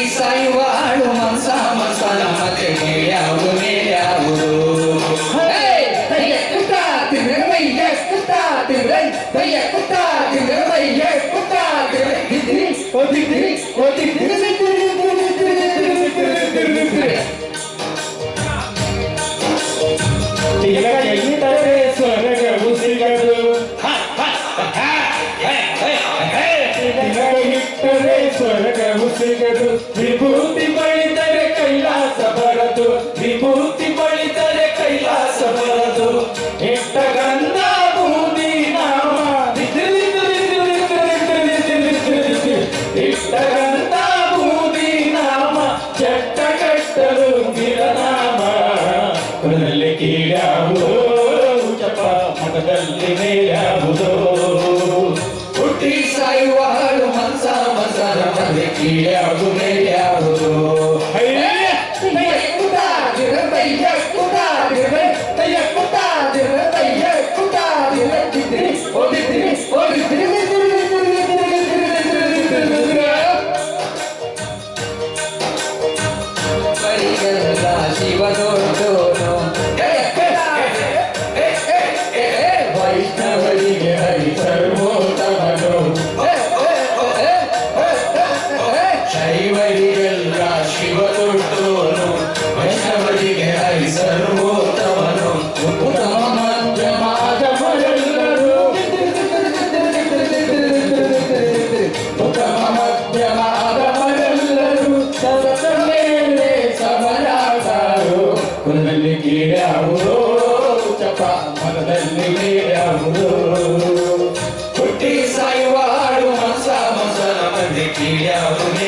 ಹುಟ್ಟಿ ಸಾಯುವ ಆಳು ಮನ್ಸ ಮನ್ಸನ ಮತ್ತೆ ಕೀಳ್ಯಾವುದು ಮೇಲ್ಯಾವುದು ತಿಲಕಿಟ್ಟರೆ ವಿಭೂತಿ ಬಳಿದರೆ ಕೈಲಾಸ ಬರದು ವಿಭೂತಿ ಬಳಿದರೆ ಕೈಲಾಸ ಬರದು. ಎಷ್ಟ ಗಂಧ ಬೂದಿ ನಾಮ. ಇಷ್ಟ ಗಂಧ ಬೂದಿ ನಾಮ. ಚಟ್ಟ ಕಟ್ಟಲು ಗಿರನಾಮ ಕುಲದಲ್ಲಿ ಕೀಳ್ಯಾವುದು ಚಪ ಮಠದಲ್ಲಿ ಕೀಳ್ಯಾವುದು Hey, baby.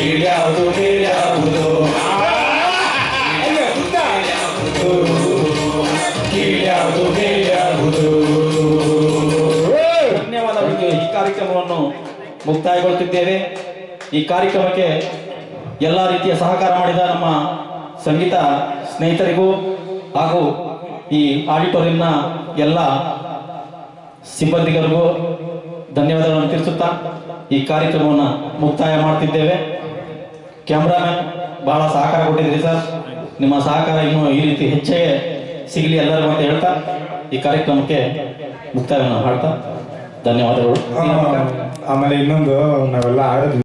ಕೀಳ್ಯಾವುದು ಈ ಕಾರ್ಯಕ್ರಮವನ್ನು ಮುಕ್ತಾಯಗೊಳ್ತಿದ್ದೇವೆ ಈ ಕಾರ್ಯಕ್ರಮಕ್ಕೆ ಎಲ್ಲ ರೀತಿಯ ಸಹಕಾರ ಮಾಡಿದ ನಮ್ಮ ಸಂಗೀತ ಸ್ನೇಹಿತರಿಗೂ ಹಾಗೂ ಈ ಆಡಿಟೋರಿಯಂನ ಎಲ್ಲ ಸಿಬ್ಬಂದಿಗರಿಗೂ ಧನ್ಯವಾದಗಳನ್ನು ತಿಳಿಸುತ್ತಾ ಈ ಕಾರ್ಯಕ್ರಮವನ್ನು ಮುಕ್ತಾಯ ಮಾಡ್ತಿದ್ದೇವೆ. ಕ್ಯಾಮ್ರಾಮನ್ ಬಹಳ ಸಹಕಾರ ಕೊಟ್ಟಿದ್ರಿ ಸರ್. ನಿಮ್ಮ ಸಹಕಾರ ಇನ್ನೂ ಈ ರೀತಿ ಹೆಚ್ಚೇ ಸಿಗಲಿ ಎಲ್ಲರಿಗೂ ಅಂತ ಹೇಳ್ತಾ ಈ ಕಾರ್ಯಕ್ರಮಕ್ಕೆ ಮುಕ್ತಾಯವನ್ನು ಹಾಡ್ತಾ ಧನ್ಯವಾದಗಳು. ಆಮೇಲೆ ಇನ್ನೊಂದು, ನಾವೆಲ್ಲ ಆಡಿದ್ವಿ